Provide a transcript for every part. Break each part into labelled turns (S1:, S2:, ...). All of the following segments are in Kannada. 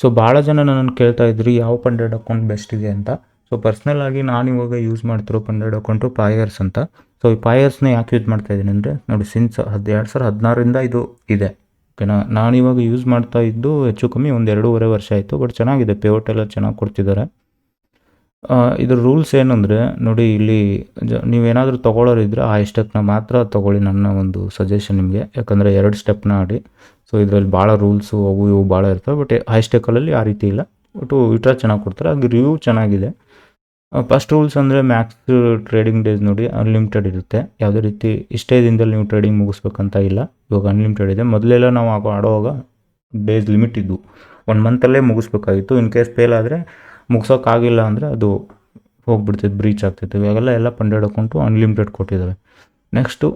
S1: ಸೊ ಭಾಳ ಜನ ನನ್ನನ್ನು ಕೇಳ್ತಾ ಇದ್ರಿ, ಯಾವ ಪಂಡ್ರೆಡ್ ಅಕೌಂಟ್ ಬೆಸ್ಟ್ ಇದೆ ಅಂತ? ಸೊ ಪರ್ಸ್ನಲ್ ಆಗಿ ನಾನು ಇವಾಗ ಯೂಸ್ ಮಾಡ್ತಿರೋ ಪಂಡ್ರೆಡ್ ಅಕೌಂಟು ಪಾಯರ್ಸ್ ಅಂತ. ಸೊ ಈ ಪಾಯರ್ಸ್ನ ಯಾಕೆ ಯೂಸ್ ಮಾಡ್ತಾ ಇದ್ದೀನಿ ಅಂದರೆ, ನೋಡಿ ಸಿನ್ಸ್ ಹದ್, ಎರಡು ಸಾವಿರದ ಹದಿನಾರರಿಂದ ಇದು ಇದೆ. ಓಕೆನಾ ನಾನು ಇವಾಗ ಯೂಸ್ ಮಾಡ್ತಾ ಇದ್ದು ಹೆಚ್ಚು ಕಮ್ಮಿ ಒಂದು ಎರಡೂವರೆ ವರ್ಷ ಆಯಿತು ಬಟ್ ಚೆನ್ನಾಗಿದೆ ಪೇವಟ್ ಎಲ್ಲ ಚೆನ್ನಾಗಿ ಕೊಡ್ತಿದ್ದಾರೆ. ಇದ್ರ ರೂಲ್ಸ್ ಏನಂದರೆ, ನೋಡಿ ಇಲ್ಲಿ ಜ, ನೀವೇನಾದರೂ ತೊಗೊಳೋರಿದ್ರೆ ಆ ಸ್ಟೆಪ್ನ ಮಾತ್ರ ತೊಗೊಳ್ಳಿ ನನ್ನ ಒಂದು ಸಜೆಷನ್ ನಿಮಗೆ. ಯಾಕಂದರೆ ಎರಡು ಸ್ಟೆಪ್ನ ಆಡಿ ಸೊ ಇದರಲ್ಲಿ ಭಾಳ ರೂಲ್ಸು ಅವು ಇವು ಭಾಳ ಇರ್ತವೆ ಬಟ್ ಹೈಸ್ಟೆಕಲಲ್ಲಿ ಆ ರೀತಿ ಇಲ್ಲ. ಬಟ್ ವಿಟ್ರಾ ಚೆನ್ನಾಗಿ ಕೊಡ್ತಾರೆ ಅದು ರಿವ್ಯೂ ಚೆನ್ನಾಗಿದೆ. ಫಸ್ಟ್ ರೂಲ್ಸ್ ಅಂದರೆ ಮ್ಯಾಕ್ಸ್ ಟ್ರೇಡಿಂಗ್ ಡೇಸ್ ನೋಡಿ ಅನ್ಲಿಮಿಟೆಡ್ ಇರುತ್ತೆ. ಯಾವುದೇ ರೀತಿ ಇಷ್ಟೇ ದಿನದಲ್ಲಿ ನೀವು ಟ್ರೇಡಿಂಗ್ ಮುಗಿಸ್ಬೇಕಂತ ಇಲ್ಲ, ಇವಾಗ ಅನ್ಲಿಮಿಟೆಡ್ ಇದೆ. ಮೊದಲೆಲ್ಲ ನಾವು ಆಡೋವಾಗ ಡೇಸ್ ಲಿಮಿಟ್ ಇದ್ದವು ಒನ್ ಮಂತಲ್ಲೇ ಮುಗಿಸ್ಬೇಕಾಗಿತ್ತು. ಇನ್ ಕೇಸ್ ಫೇಲ್ ಆದರೆ ಮುಗ್ಸೋಕ್ಕಾಗಿಲ್ಲ ಅಂದರೆ ಅದು ಹೋಗ್ಬಿಡ್ತಿತ್ತು ಬ್ರೀಚ್ ಆಗ್ತಿತ್ತು ಇವಾಗೆಲ್ಲ ಎಲ್ಲ ಪಂಡೆಡ್ ಅಕೌಂಟು ಅನ್ಲಿಮಿಟೆಡ್ ಕೊಟ್ಟಿದ್ದಾವೆ ನೆಕ್ಸ್ಟು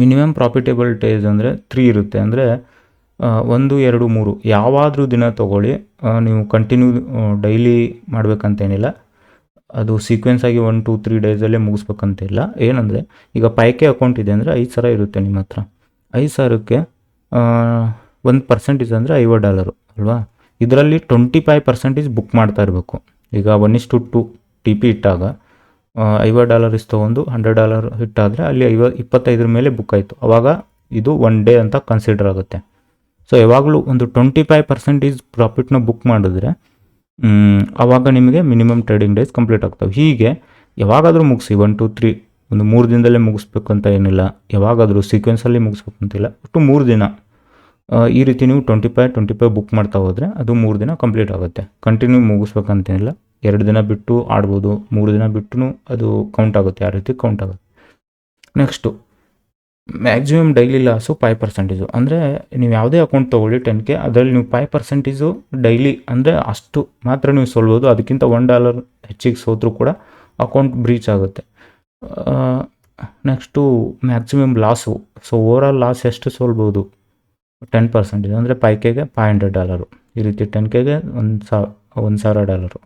S1: ಮಿನಿಮಮ್ ಪ್ರಾಫಿಟೇಬಲ್ ಡೇಸ್ ಅಂದರೆ ತ್ರೀ ಇರುತ್ತೆ. ಅಂದರೆ ಒಂದು, ಎರಡು, ಮೂರು. ಯಾವಾದರೂ ದಿನ ತೊಗೊಳ್ಳಿ ನೀವು ಕಂಟಿನ್ಯೂ ಡೈಲಿ ಮಾಡಬೇಕಂತೇನಿಲ್ಲ. ಅದು ಸೀಕ್ವೆನ್ಸ್ ಆಗಿ ಒನ್ ಟು ತ್ರೀ ಡೇಸಲ್ಲೇ ಮುಗಿಸ್ಬೇಕಂತಿಲ್ಲ. ಏನಂದರೆ, ಈಗ ಪೈಕೆ ಅಕೌಂಟ್ ಇದೆ ಅಂದರೆ ಐದು ಸಾವಿರ ಇರುತ್ತೆ ನಿಮ್ಮ ಹತ್ರ. ಐದು ಸಾವಿರಕ್ಕೆ ಒಂದು ಪರ್ಸೆಂಟೇಜ್ ಅಂದರೆ ಐವತ್ತು ಡಾಲರು ಅಲ್ವಾ? ಇದರಲ್ಲಿ ಟ್ವೆಂಟಿ ಫೈವ್ ಪರ್ಸೆಂಟೇಜ್ ಬುಕ್ ಮಾಡ್ತಾ ಇರಬೇಕು. ಈಗ one is to two T P ಇಟ್ಟಾಗ ಐವತ್ತು ಡಾಲರ್ ಇಸ್ ತೊಗೊಂಡು ಹಂಡ್ರೆಡ್ ಡಾಲರ್ ಇಟ್ಟಾದರೆ ಅಲ್ಲಿ ಐವ, ಇಪ್ಪತ್ತೈದರ ಮೇಲೆ ಬುಕ್ ಆಯಿತು. ಆವಾಗ ಇದು ಒನ್ ಡೇ ಅಂತ ಕನ್ಸಿಡರ್ ಆಗುತ್ತೆ. ಸೊ ಯಾವಾಗಲೂ ಒಂದು ಟ್ವೆಂಟಿ ಫೈವ್ ಪರ್ಸೆಂಟೇಜ್ ಪ್ರಾಫಿಟ್ನ ಬುಕ್ ಮಾಡಿದ್ರೆ ಆವಾಗ ನಿಮಗೆ ಮಿನಿಮಮ್ ಟ್ರೇಡಿಂಗ್ ಡೇಸ್ ಕಂಪ್ಲೀಟ್ ಆಗ್ತವೆ. ಹೀಗೆ ಯಾವಾಗಾದರೂ ಮುಗಿಸಿ ಒನ್ ಟು ತ್ರೀ ಒಂದು ಮೂರು ದಿನದಲ್ಲೇ ಮುಗಿಸ್ಬೇಕಂತ ಏನಿಲ್ಲ. ಯಾವಾಗಾದರೂ ಸೀಕ್ವೆನ್ಸಲ್ಲಿ ಮುಗಿಸ್ಬೇಕು ಅಂತಿಲ್ಲ ಒಟ್ಟು ಮೂರು ದಿನ. ಈ ರೀತಿ ನೀವು twenty five twenty five book ಮಾಡ್ತಾ ಹೋದರೆ ಅದು ಮೂರು ದಿನ ಕಂಪ್ಲೀಟ್ ಆಗುತ್ತೆ. ಕಂಟಿನ್ಯೂ ಮುಗಿಸ್ಬೇಕಂತೇನಿಲ್ಲ. ಎರಡು ದಿನ ಬಿಟ್ಟು ಆಡ್ಬೋದು. ಮೂರು ದಿನ ಬಿಟ್ಟು ಅದು ಕೌಂಟ್ ಆಗುತ್ತೆ. ಆ ರೀತಿ ಕೌಂಟ್ ಆಗುತ್ತೆ. Next maximum daily loss five percentage ಅಂದರೆ ನೀವು ಯಾವುದೇ ಅಕೌಂಟ್ ತೊಗೊಳ್ಳಿ ಟೆನ್ ಕೆ ಅದರಲ್ಲಿ ನೀವು ಫೈವ್ ಪರ್ಸೆಂಟೇಜು ಡೈಲಿ ಅಂದರೆ ಅಷ್ಟು ಮಾತ್ರ ನೀವು ಸೋಲ್ಬೋದು. ಅದಕ್ಕಿಂತ ಒನ್ ಡಾಲರ್ ಹೆಚ್ಚಿಗೆ ಸೋತರೂ ಕೂಡ ಅಕೌಂಟ್ ಬ್ರೀಚ್ ಆಗುತ್ತೆ. Next maximum loss so overall loss ಎಷ್ಟು ಸೋಲ್ಬೋದು? ಟೆನ್ ಪರ್ಸೆಂಟೇಜ್ ಅಂದರೆ ಫೈ ಕೆಗೆ ಫೈವ್ ಹಂಡ್ರೆಡ್ ಡಾಲರು ಈ ರೀತಿ ಟೆನ್ ಕೆಗೆ ಒಂದು ಸಾವಿರ ಒಂದು ಸಾವಿರ ಡಾಲರು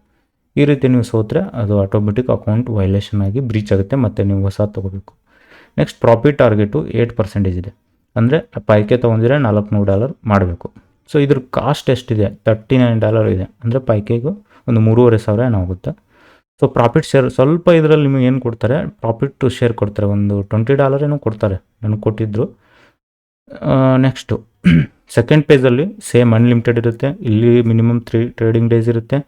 S1: ಈ ರೀತಿ ನೀವು ಸೋತ್ರೆ ಅದು ಆಟೋಮೆಟಿಕ್ ಅಕೌಂಟ್ ವೈಲೇಷನ್ ಆಗಿ ಬ್ರೀಚ್ ಆಗುತ್ತೆ, ಮತ್ತು ನೀವು ಹೊಸ ತೊಗೋಬೇಕು. Next profit target eight percentage ಇದೆ. ಅಂದರೆ ಪೈಕೆ ತೊಗೊಂಡಿದ್ರೆ ನಾಲ್ಕುನೂರು ಡಾಲರ್ ಮಾಡಬೇಕು. ಸೊ ಇದ್ರ ಕಾಸ್ಟ್ ಎಷ್ಟಿದೆ? ತರ್ಟಿ ನೈನ್ ಡಾಲರ್ ಇದೆ. ಅಂದರೆ ಪೈಕೆಗೂ ಒಂದು ಮೂರುವರೆ ಸಾವಿರ ಏನಾಗುತ್ತೆ ಸೊ ಪ್ರಾಫಿಟ್ ಶೇರ್ ಸ್ವಲ್ಪ ಇದರಲ್ಲಿ ನಿಮಗೆ ಏನು ಕೊಡ್ತಾರೆ? ಪ್ರಾಫಿಟ್ ಶೇರ್ ಕೊಡ್ತಾರೆ. ಒಂದು ಟ್ವೆಂಟಿ ಡಾಲರ್ ಏನೋ ಕೊಡ್ತಾರೆ. ನನಗೆ ಕೊಟ್ಟಿದ್ದರು ನೆಕ್ಸ್ಟು ಸೆಕೆಂಡ್ ಪೇಜಲ್ಲಿ ಸೇಮ್ ಅನ್ಲಿಮಿಟೆಡ್ ಇರುತ್ತೆ. ಇಲ್ಲಿ ಮಿನಿಮಮ್ ತ್ರೀ ಟ್ರೇಡಿಂಗ್ ಡೇಸ್ ಇರುತ್ತೆ.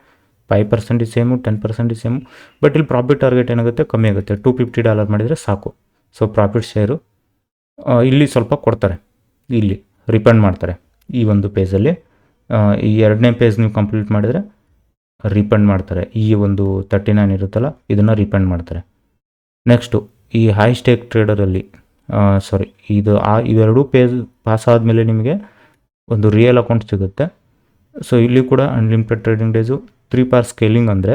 S1: Five percentage same ten percentage same but ಇಲ್ಲಿ ಪ್ರಾಫಿಟ್ ಟಾರ್ಗೆಟ್ ಏನಾಗುತ್ತೆ? ಕಮ್ಮಿ ಆಗುತ್ತೆ. ಟು ಫಿಫ್ಟಿ ಡಾಲರ್ ಮಾಡಿದರೆ ಸಾಕು. ಸೊ ಪ್ರಾಫಿಟ್ ಶೇರು ಇಲ್ಲಿ ಸ್ವಲ್ಪ ಕೊಡ್ತಾರೆ. ಇಲ್ಲಿ ರಿಫಂಡ್ ಮಾಡ್ತಾರೆ. ಈ ಒಂದು ಪೇಜಲ್ಲಿ ಈ ಎರಡನೇ ಪೇಜ್ ನೀವು ಕಂಪ್ಲೀಟ್ ಮಾಡಿದರೆ ರಿಫಂಡ್ ಮಾಡ್ತಾರೆ. ಈ ಒಂದು ತರ್ಟಿ ನೈನ್ ಇರುತ್ತಲ್ಲ, ಇದನ್ನು ರಿಫಂಡ್ ಮಾಡ್ತಾರೆ. ನೆಕ್ಸ್ಟು ಈ ಹೈ ಸ್ಟೇಕ್ ಟ್ರೇಡರಲ್ಲಿ ಸಾರಿ ಇದು ಆ, ಇವೆರಡೂ ಪೇಜ್ ಪಾಸ್ ಆದಮೇಲೆ ನಿಮಗೆ ಒಂದು ರಿಯಲ್ ಅಕೌಂಟ್ ಸಿಗುತ್ತೆ. ಸೊ ಇಲ್ಲಿ ಕೂಡ unlimited trading days three par scaling ಅಂದರೆ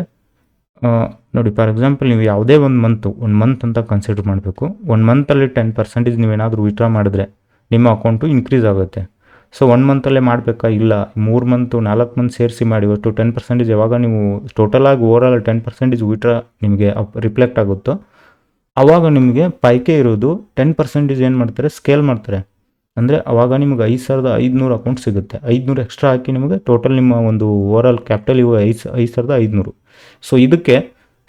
S1: ನೋಡಿ ಫಾರ್ ಎಕ್ಸಾಂಪಲ್ ನೀವು ಯಾವುದೇ ಒಂದು ಮಂತು ಒಂದು ಮಂತ್ ಅಂತ ಕನ್ಸಿಡರ್ ಮಾಡಬೇಕು. ಒಂದು ಮಂತಲ್ಲಿ ಟೆನ್ ಪರ್ಸೆಂಟೇಜ್ ನೀವೇನಾದರೂ ವಿತ್ಡ್ರಾ ಮಾಡಿದ್ರೆ ನಿಮ್ಮ ಅಕೌಂಟು ಇನ್ಕ್ರೀಸ್ ಆಗುತ್ತೆ. ಸೊ ಒನ್ ಮಂತಲ್ಲೇ ಮಾಡಬೇಕಾ? ಇಲ್ಲ. ಮೂರು ಮಂತು ನಾಲ್ಕು ಮಂತ್ ಸೇರಿಸಿ ಮಾಡಿ, ಒಟ್ಟು ಟೆನ್ ಪರ್ಸೆಂಟೇಜ್ ಯಾವಾಗ ನೀವು ಟೋಟಲಾಗಿ ಆಲ್ ಟೆನ್ ಪರ್ಸೆಂಟೇಜ್ ವಿತ್ಡ್ರಾ ನಿಮಗೆ ರಿಫ್ಲೆಕ್ಟ್ ಆಗುತ್ತೋ ಆವಾಗ ನಿಮಗೆ ಪೈಕೆ ಇರೋದು ಟೆನ್ ಪರ್ಸೆಂಟೇಜ್ ಏನು ಮಾಡ್ತಾರೆ? ಸ್ಕೇಲ್ ಮಾಡ್ತಾರೆ. ಅಂದರೆ ಆವಾಗ ನಿಮಗೆ ಐದು ಸಾವಿರದ ಐದುನೂರು ಅಕೌಂಟ್ ಸಿಗುತ್ತೆ. ಐದುನೂರು ಎಕ್ಸ್ಟ್ರಾ ಹಾಕಿ ನಿಮಗೆ ಟೋಟಲ್ ನಿಮ್ಮ ಒಂದು ಓವರಾಲ್ ಕ್ಯಾಪಿಟಲ್ ಇವು ಐದು ಐದು ಸಾವಿರದ ಐದುನೂರು. ಸೊ ಇದಕ್ಕೆ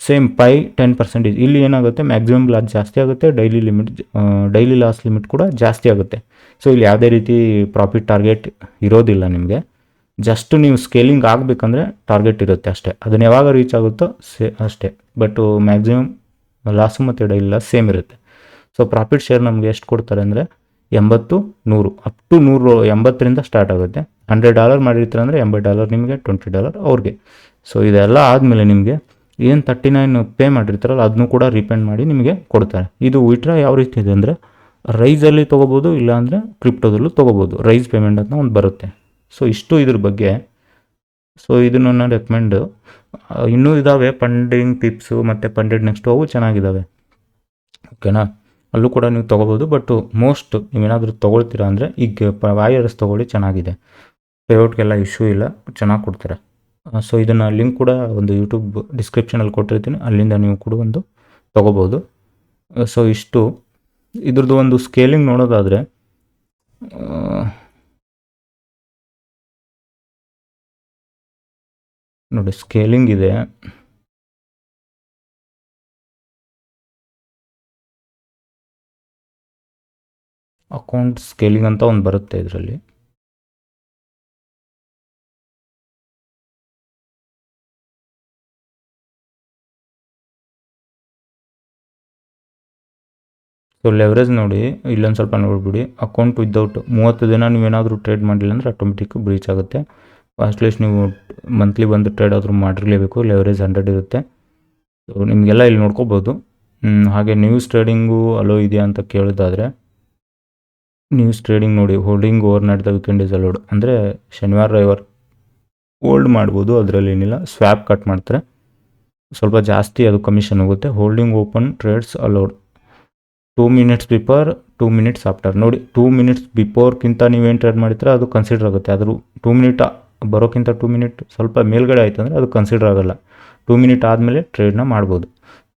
S1: ಸೇಮ್ ಪೈ ಟೆನ್ ಪರ್ಸೆಂಟೇಜ್ ಇಲ್ಲಿ ಏನಾಗುತ್ತೆ? ಮ್ಯಾಕ್ಸಿಮಮ್ ಲಾಸ್ ಜಾಸ್ತಿ ಆಗುತ್ತೆ daily limit daily loss limit ಕೂಡ ಜಾಸ್ತಿ ಆಗುತ್ತೆ. ಸೊ ಇಲ್ಲಿ ಯಾವುದೇ ರೀತಿ ಪ್ರಾಫಿಟ್ ಟಾರ್ಗೆಟ್ ಇರೋದಿಲ್ಲ ನಿಮಗೆ. ಜಸ್ಟ್ ನೀವು ಸ್ಕೇಲಿಂಗ್ ಆಗಬೇಕಂದ್ರೆ ಟಾರ್ಗೆಟ್ ಇರುತ್ತೆ ಅಷ್ಟೇ. ಅದನ್ನು ಯಾವಾಗ ರೀಚ್ ಆಗುತ್ತೋ ಸೇ, ಅಷ್ಟೇ. ಬಟ್ ಮ್ಯಾಕ್ಸಿಮಮ್ ಲಾಸು ಮತ್ತು ಇಲ್ಲ ಸೇಮ್ ಇರುತ್ತೆ. ಸೊ ಪ್ರಾಫಿಟ್ ಶೇರ್ ನಮಗೆ ಎಷ್ಟು ಕೊಡ್ತಾರೆ ಅಂದರೆ ಎಂಬತ್ತು, ನೂರು ಅಪ್ ಟು ನೂರು, ಎಂಬತ್ತರಿಂದ ಸ್ಟಾರ್ಟ್ ಆಗುತ್ತೆ. ಹಂಡ್ರೆಡ್ ಡಾಲರ್ ಮಾಡಿರ್ತಾರೆ ಅಂದರೆ ಎಂಬತ್ತು ಡಾಲರ್ ನಿಮಗೆ ಟ್ವೆಂಟಿ ಡಾಲರ್ ಅವ್ರಿಗೆ. ಸೊ ಇದೆಲ್ಲ ಆದಮೇಲೆ ನಿಮಗೆ ಏನು ತರ್ಟಿ ನೈನ್ ಪೇ ಮಾಡಿರ್ತಾರಲ್ಲ ಅದನ್ನು ಕೂಡ ರಿಪೇಂಡ್ ಮಾಡಿ ನಿಮಗೆ ಕೊಡ್ತಾರೆ. ಇದು ವಿಟ್ರಾ ಯಾವ ರೀತಿ ಇದೆ ಅಂದರೆ ರೈಸಲ್ಲಿ ತೊಗೋಬೋದು, ಇಲ್ಲಾಂದರೆ ಕ್ರಿಪ್ಟೋದಲ್ಲೂ ತೊಗೋಬೋದು. ರೈಸ್ ಪೇಮೆಂಟ್ ಅಂತ ಒಂದು ಬರುತ್ತೆ. ಸೊ ಇಷ್ಟು ಇದ್ರ ಬಗ್ಗೆ ಸೊ ಇದನ್ನು ನಾನು ರೆಕಮೆಂಡ್ ಇನ್ನೂ ಇದ್ದಾವೆ ಪಂಡಿಂಗ್ ಟಿಪ್ಸು ಮತ್ತು ಫಂಡೆಡ್ ನೆಕ್ಸ್ಟ್, ಅವು ಚೆನ್ನಾಗಿದ್ದಾವೆ ಓಕೆನಾ ಅಲ್ಲೂ ಕೂಡ ನೀವು ತೊಗೋಬೋದು ಬಟ್ ಮೋಸ್ಟ್ ನೀವೇನಾದರೂ ತೊಗೊಳ್ತೀರಾ ಅಂದರೆ, ಈಗ ವಾಯರ್ಸ್ ತೊಗೊಳ್ಳಿ, ಚೆನ್ನಾಗಿದೆ. ಪೇಔಟ್ಗೆಲ್ಲ ಇಶ್ಯೂ ಇಲ್ಲ, ಚೆನ್ನಾಗಿ ಕೊಡ್ತಾರೆ. ಸೊ ಇದನ್ನು ಲಿಂಕ್ ಕೂಡ ಒಂದು ಯೂಟ್ಯೂಬ್ ಡಿಸ್ಕ್ರಿಪ್ಷನಲ್ಲಿ ಕೊಟ್ಟಿರ್ತೀನಿ. ಅಲ್ಲಿಂದ ನೀವು ಕೂಡ ಒಂದು ತೊಗೋಬೋದು. ಸೊ ಇಷ್ಟು. ಇದ್ರದ್ದು ಒಂದು ಸ್ಕೇಲಿಂಗ್ ನೋಡೋದಾದರೆ ನೋಡಿ, ಸ್ಕೇಲಿಂಗ್ ಇದೆ. ಅಕೌಂಟ್ ಸ್ಕೇಲಿಂಗ್ ಅಂತ ಒಂದು ಬರುತ್ತೆ ಇದರಲ್ಲಿ. ಸೊ ಲೆವರೇಜ್ ನೋಡಿ, ಇಲ್ಲೊಂದು ಸ್ವಲ್ಪ ನೋಡ್ಬಿಡಿ. ಅಕೌಂಟ್ ವಿದೌಟ್ ಮೂವತ್ತು ದಿನ ನೀವೇನಾದರೂ ಟ್ರೇಡ್ ಮಾಡಿಲ್ಲ ಅಂದರೆ ಆಟೋಮೆಟಿಕ್ ಬ್ರೀಚ್ ಆಗುತ್ತೆ. ಅಟ್ಲೀಸ್ಟ್ ನೀವು ಮಂತ್ಲಿ ಬಂದು ಟ್ರೇಡ್ ಆದರೂ ಮಾಡಿರಲೇಬೇಕು ಲೆವರೇಜ್ ಹಂಡ್ರೆಡ್ ಇರುತ್ತೆ. ಸೊ ನಿಮಗೆಲ್ಲ ಇಲ್ಲಿ ನೋಡ್ಕೋಬೋದು. ಹಾಗೆ ನ್ಯೂಸ್ ಟ್ರೇಡಿಂಗು ಅಲೋ ಇದೆಯಾ ಅಂತ ಕೇಳೋದಾದರೆ ನ್ಯೂಸ್ ಟ್ರೇಡಿಂಗ್ ನೋಡಿ holding overnight the weekend is allowed ಅಂದರೆ ಶನಿವಾರ, ರವಿವಾರ ಹೋಲ್ಡ್ ಮಾಡ್ಬೋದು, ಅದರಲ್ಲಿ ಏನಿಲ್ಲ ಸ್ವ್ಯಾಪ್ ಕಟ್ ಮಾಡ್ತಾರೆ. ಸ್ವಲ್ಪ ಜಾಸ್ತಿ ಅದು ಕಮಿಷನ್ ಹೋಗುತ್ತೆ. Holding open trades allowed two minutes before two minutes after ನೋಡಿ ಟೂ ಮಿನಿಟ್ಸ್ ಬಿಫೋರ್ಕ್ಕಿಂತ ನೀವೇನು ಟ್ರೇಡ್ ಮಾಡಿದ್ರೆ ಅದು ಕನ್ಸಿಡರ್ ಆಗುತ್ತೆ. ಆದರೂ ಟೂ ಮಿನಿಟ್ ಬರೋಕ್ಕಿಂತ ಟೂ ಮಿನಿಟ್ ಸ್ವಲ್ಪ ಮೇಲ್ಗಡೆ ಆಯಿತು ಅಂದರೆ ಅದು ಕನ್ಸಿಡರ್ ಆಗೋಲ್ಲ. ಟೂ ಮಿನಿಟ್ ಆದಮೇಲೆ ಟ್ರೇಡ್ನ ಮಾಡ್ಬೋದು.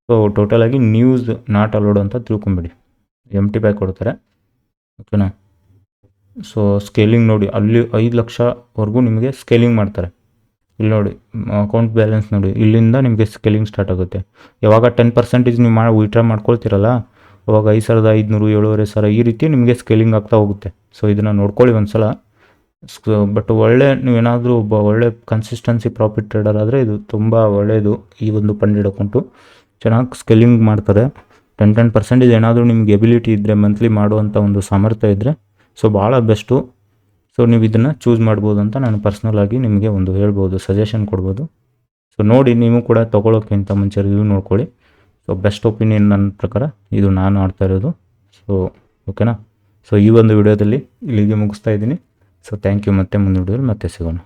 S1: ಸೊ ಟೋಟಲಾಗಿ ನ್ಯೂಸ್ ನಾಟ್ ಅಲೋಡ್ ಅಂತ ತಿಳ್ಕೊಂಬಿಡಿ. ಎಂ ಟಿ ಬ್ಯಾಕ್ ಕೊಡ್ತಾರೆ. ಓಕೆನಾ ಸೊ ಸ್ಕೇಲಿಂಗ್ ನೋಡಿ, ಅಲ್ಲಿ ಐದು ಲಕ್ಷವರೆಗೂ ನಿಮಗೆ ಸ್ಕೇಲಿಂಗ್ ಮಾಡ್ತಾರೆ. ಇಲ್ಲಿ ನೋಡಿ ಅಕೌಂಟ್ ಬ್ಯಾಲೆನ್ಸ್ ನೋಡಿ, ಇಲ್ಲಿಂದ ನಿಮಗೆ ಸ್ಕೇಲಿಂಗ್ ಸ್ಟಾರ್ಟ್ ಆಗುತ್ತೆ. ಯಾವಾಗ ಟೆನ್ ಪರ್ಸೆಂಟೇಜ್ ನೀವು ಮಾಡಿ ವಿಡ್ರಾ ಮಾಡ್ಕೊಳ್ತೀರಲ್ಲ, ಅವಾಗ ಐದು ಸಾವಿರದ ಐದುನೂರು, ಏಳುವರೆ ಸಾವಿರ ಈ ರೀತಿ ನಿಮಗೆ ಸ್ಕೇಲಿಂಗ್ ಆಗ್ತಾ ಹೋಗುತ್ತೆ. ಸೊ ಇದನ್ನು ನೋಡ್ಕೊಳ್ಳಿ ಒಂದು ಸಲ ಬಟ್ ಒಳ್ಳೆ, ನೀವೇನಾದರೂ ಒಬ್ಬ ಒಳ್ಳೆ ಕನ್ಸಿಸ್ಟೆನ್ಸಿ ಪ್ರಾಫಿಟ್ ಟ್ರೇಡರ್ ಆದರೆ ಇದು ತುಂಬ ಒಳ್ಳೆಯದು ಈ ಒಂದು ಪಂಡ್ ಹಿಡ್ಕೊಂಡು ಚೆನ್ನಾಗಿ ಸ್ಕೇಲಿಂಗ್ ಮಾಡ್ತಾರೆ. ಟೆನ್ ಟೆನ್ ಪರ್ಸೆಂಟೇಜ್ ಏನಾದರೂ ನಿಮ್ಗೆ ಎಬಿಲಿಟಿ ಇದ್ದರೆ ಮಂತ್ಲಿ ಮಾಡುವಂಥ ಒಂದು ಸಾಮರ್ಥ್ಯ ಇದ್ದರೆ ಸೊ ಭಾಳ ಬೆಸ್ಟು ಸೊ ನೀವು ಇದನ್ನು ಚೂಸ್ ಮಾಡ್ಬೋದು ಅಂತ ನಾನು ಪರ್ಸ್ನಲ್ ಆಗಿ ನಿಮಗೆ ಒಂದು ಹೇಳ್ಬೋದು ಸಜೆಷನ್ ಕೊಡ್ಬೋದು. ಸೊ ನೋಡಿ, ನೀವು ಕೂಡ ತೊಗೊಳೋಕ್ಕಿಂತ ಮುಂಚೆ ರಿವ್ಯೂ ನೋಡ್ಕೊಳ್ಳಿ. ಸೊ ಬೆಸ್ಟ್ ಒಪಿನಿಯನ್ ನನ್ನ ಪ್ರಕಾರ ಇದು ನಾನು ಆಡ್ತಾ ಇರೋದು. ಸೊ ಓಕೆನಾ ಸೊ ಈ ಒಂದು ವಿಡಿಯೋದಲ್ಲಿ ಇಲ್ಲಿಗೆ ಮುಗಿಸ್ತಾ ಇದ್ದೀನಿ. ಸೊ ಥ್ಯಾಂಕ್ ಯು ಮತ್ತೆ ಮುಂದಿನ ಮತ್ತೆ ಸಿಗೋಣ.